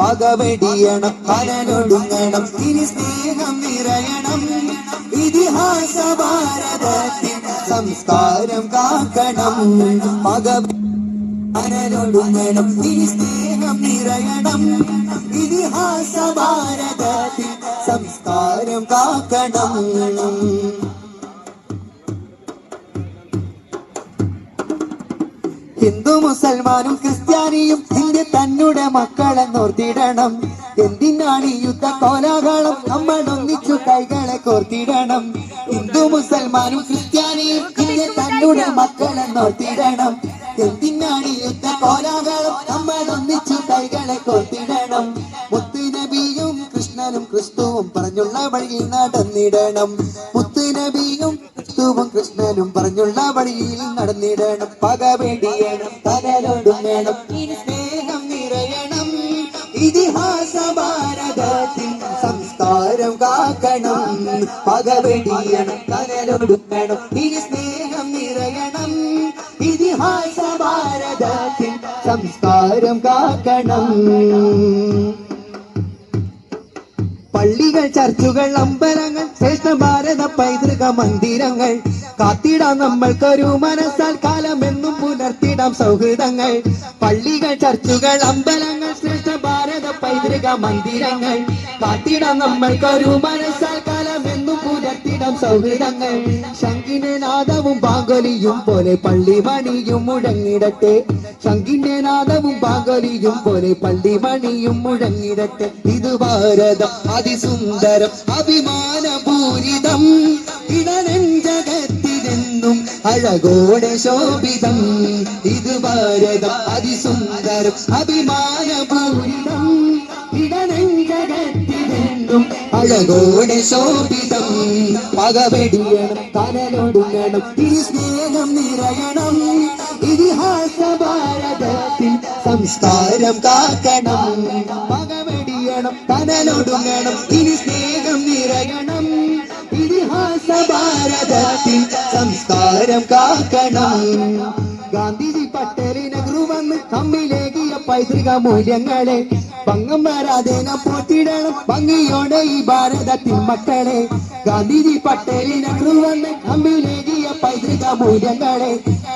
പകവെടിയണം കനലൊടുങ്ങണം ഇനി സ്നേഹം നിറയണം. ഇതിഹാസ ഭാരതത്തിൽ സംസ്കാരം കാക്കണം. പക കനലൊടുങ്ങണം ഇനി സ്നേഹം നിറയണം. ഇതിഹാസ ഭാരതത്തിൽ സംസ്കാരം കാക്കണം. ഹിന്ദു മുസൽമാനും ക്രിസ്ത്യാനിയും ഇന്ത്യ തന്നുടെ മക്കളെന്നോർത്തിടണം എന്തിനാണ് ഈ യുദ്ധ കോലാഹലം? നമ്മൾ ഒന്നിച്ചു കൈകളെ കോർത്തിടണം. ഹിന്ദു മുസൽമാനും ക്രിസ്ത്യാനിയും ഇന്ത്യ തന്നുടെ മക്കളെന്നോർത്തിടണം എന്തിനാണ് ഈ യുദ്ധ കോലാഹലം? നമ്മൾ ഒന്നിച്ചു കൈകളെ കോർത്തിടണം. മുത്തുനബിയും കൃഷ്ണനും ക്രിസ്തുവും പറഞ്ഞുള്ള വഴി നടന്നിടണം. മുത്തുനബിയും ക്രിസ്തുവും കൃഷ്ണനും പറഞ്ഞുള്ള വഴിയിൽ നടന്നിടണം. പക വേണ്ടിയണം തകരോടും വേണം. സ്നേഹം നിറയണം. ഇതിഹാസ ഭാരതത്തിൽ സംസ്കാരം കാക്കണം. പക വേണ്ടിയണം തകരോടും വേണം. ഇനി സ്നേഹം നിറയണം. ഇതിഹാസ ഭാരതത്തിൽ സംസ്കാരം കാക്കണം. പള്ളികൾ ചർച്ചുകൾ അമ്പലങ്ങൾ ശ്രേഷ്ഠ ഭാരത പൈതൃക മന്ദിരങ്ങൾ. കാത്തിടാം നമ്മൾക്കൊരു മനസ്സാൽ കാലമെന്നും പുലർത്തിടാം സൗഹൃദങ്ങൾ. പള്ളികൾ ചർച്ചുകൾ അമ്പലങ്ങൾ ശ്രേഷ്ഠ ഭാരത പൈതൃക മന്ദിരങ്ങൾ. കാത്തിടാം നമ്മൾക്കൊരു മനസ്സാൽ പുലർത്തിടാം സൗഹൃദങ്ങൾ. ശങ്കിന്റെ നാദവും പാങ്കൊലിയും പോലെ പള്ളി മണിയും മുഴങ്ങിടട്ടെ. ശങ്കിന്റെ നാദവും പാങ്കൊലിയും പോലെ പള്ളി മണിയും മുഴങ്ങിടട്ടെ. ഇത് ഭാരതം അതിസുന്ദരം അഭിമാനപൂരിതം. ഇടനെഞ്ചകത്തിനെന്നും അഴകോടെ ശോഭിതം. ഇത് ഭാരതം അതിസുന്ദരം അഭിമാനപൂരിതം. അഴകോടെ ശോഭിതം പകവെടിയണം കനലൊടുങ്ങണം ഈ സ്നേഹം നിറയണം. ഇതിഹാസ ഭാരതത്തിൽ സംസ്കാരം കാക്കണം. പകവെടിയണം കനലൊടുങ്ങണം ഇനി സ്നേഹം നിറയണം. ഇതിഹാസ ഭാരതത്തിൽ സംസ്കാരം കാക്കണം. ഗാന്ധിജി പട്ടേലിനെ നെഹ്റു വന്ന് തമ്മിലേകിയ പൈതൃക മൂല്യങ്ങളെ ഭംഗം വരാതെ നാം പോറ്റിടണം ഭംഗിയോടെ ഈ ഭാരതത്തിൽ മക്കളെ ഗാന്ധിജി പട്ടേലിനും തമ്മിലേകിയ പൈതൃക മൂല്യങ്ങളെ.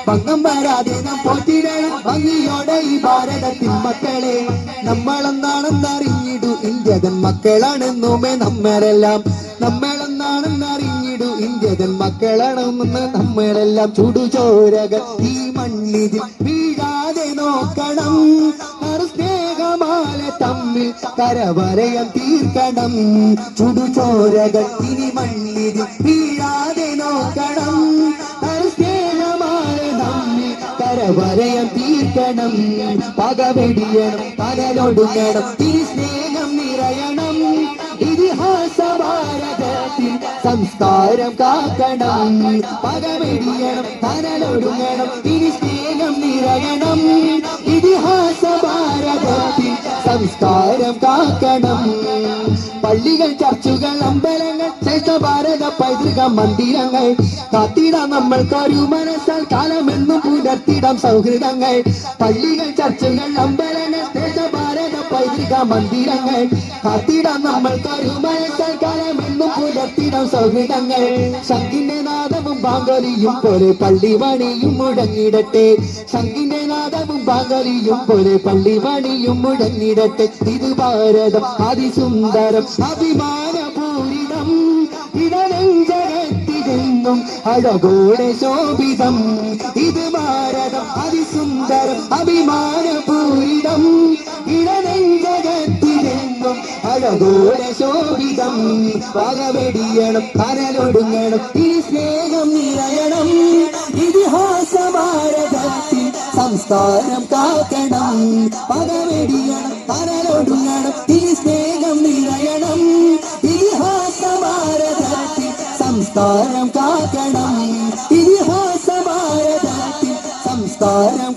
ഭംഗം വരാതെ നാം പോറ്റിടണം ഭംഗിയോടെ ഈ ഭാരതത്തിൽ മക്കളെ നമ്മളെന്താണെന്നറിഞ്ഞിടു ഇന്ത്യതൻ മക്കളാണെന്നുമേ നമ്മളെല്ലാം നമ്മളെന്നാണെന്നറിഞ്ഞിടു ഇന്ത്യതൻ മക്കളാണെന്ന് നമ്മളെല്ലാം. ചുടുചോരകൾ ഈ മണ്ണിതിൽ വീഴാതെ നോക്കണം. സ്നേഹമാല തമ്മിൽ കരവരയം തീർക്കണം. ചുടുചോരകൾ ഇനി മണ്ണിൽ വീഴാതെ നോക്കണം. കരവരയം തീർക്കണം. പകവെടിയണം പകലൊടുങ്ങണം തിരി സ്നേഹം നിറയണം. ഇതിഹാസ ഭാരതത്തിൽ സംസ്കാരം കാക്കണം. പകവെടിയണം കനലൊടുങ്ങണം തിരി സ്നേഹം നിറയണം. ഇതിഹാസ സംസ്കാരം കാക്കണം. പള്ളികൾ ചർച്ചുകൾ അമ്പലങ്ങൾ ശ്രേഷ്ഠ ഭാരത പൈതൃക മന്ദിരങ്ങൾ. കാത്തിടാം നമ്മൾക്കൊരു മനസ്സാൽ കാലമെന്നും പുലർത്തിടാം സൗഹൃദങ്ങൾ. പള്ളികൾ ചർച്ചുകൾ അമ്പലങ്ങൾ ശ്രേഷ്ഠ ഭാരത പൈതൃക മന്ദിരങ്ങൾ. കാത്തിടാം നമ്മൾക്കൊരു മനസ്സാൽ കാലമെന്നും പുലർത്തിടാം സൗഹൃദങ്ങൾ. ശങ്കിന്റെ നാദവും ബാങ്കോലിയും പോലെ പള്ളി വണിയും മുടങ്ങിടട്ടെ ശങ്കിന്റെ നാദവും പകലിയും പോലെ പള്ളി പണിയും മുടങ്ങിടട്ടെ ഇത് അതിസുന്ദരം അഭിമാനപൂരിതം ഇടനെഞ്ചകത്തിതെന്നും അഴകോടെ ശോഭിതം ഇത് ഭാരതം അതിസുന്ദരം അഭിമാനപൂരിതം ഇടനെഞ്ചകത്തിതെന്നും അഴകോടെ ശോഭിതം പകവെടിയണം കനലൊടുങ്ങണം ഈ സ്നേഹം നിറയണം സംസ്കാരം കാക്കണം. പകവെടിയണം കനലൊടുങ്ങണം ഈ സ്നേഹം നിറയണം. ഇതിഹാസ ഭാരതത്തിൽ സംസ്കാരം കാക്കണം. ഇതിഹാസ ഭാരതത്തിൽ സംസ്കാരം